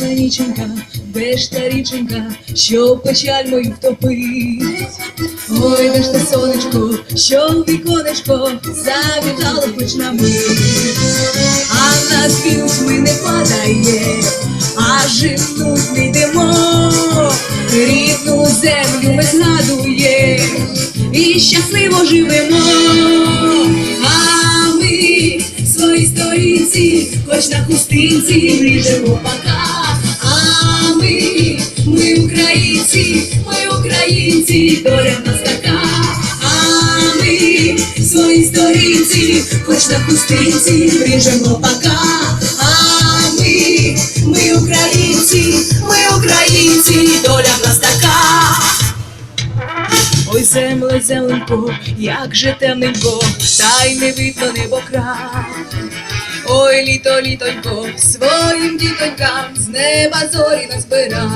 Вийшла річенька, де ж та річенька, що печаль мою втопить. Ой, де ж те сонечко, що в віконечко завітало хоч на мить. А на ми не падає, а живнуть не йдемо. Рідну землю ми згадуємо і щасливо живемо. А ми свої сторінці, хоч на хустинці ріжемо пока. Українці, ми українці, доля в нас така. А ми свої сторінці, хоч на хустинці ріжемо пока. А ми, ми українці, ми українці, доля в нас така. Ой, земле, земленько, як же темненько, та й не видно небо край. Ой, літо, літонько, своїм дітонькам з неба зорі назбирай.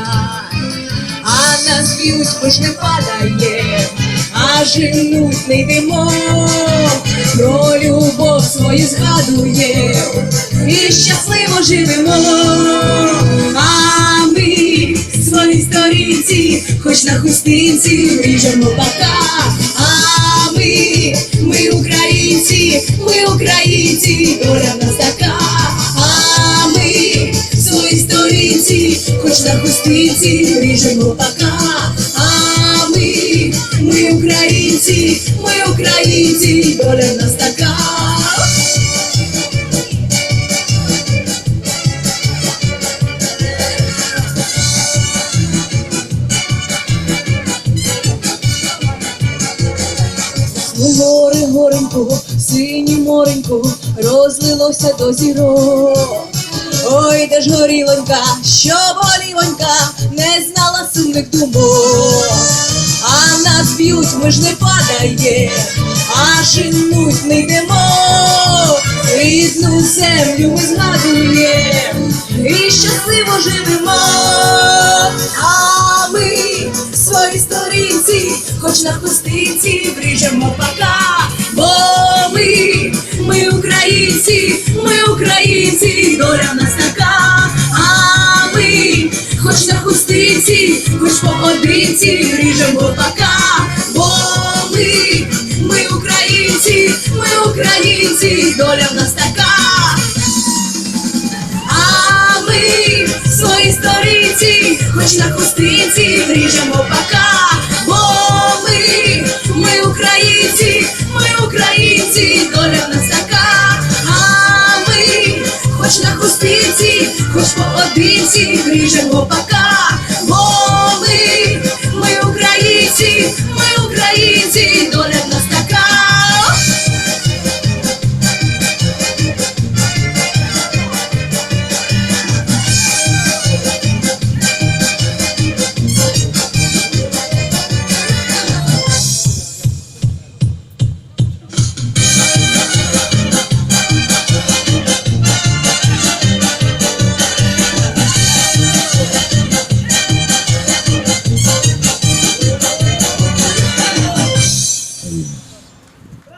А нас б'ють, не падає, а женуть не йдемо, про любов свою згадує і щасливо живемо. А ми свої сторінці, хоч на хустинці ріжемо пока. А ми, ми українці, ми українці, доля нас така. Хоч на хустинці ріжемо пока. Ми українці, доля нас така. Море горенько, синє моренько, розлилося до зірок. Ой, де ж горілонька, що болівонька, не знала сумних думок. Нас ми ж не падає, а женуть не йдемо. Рідну землю ми згадуємо і щасливо живемо. А ми свої сторінці, хоч на хустинці вріжемо пока. Бо ми, ми українці, ми українці, доля в нас така. А ми, хоч на хустинці, хоч по одинці вріжемо пока. Ми українці, доля в нас така. А ми свої сторінці, хоч на хустинці вріжемо пока. Бо ми, ми українці, ми українці, доля в нас така. А ми, хоч на хустинці, хоч по одинці вріжемо пока. Бо ми, ми українці, ми українці, доля в нас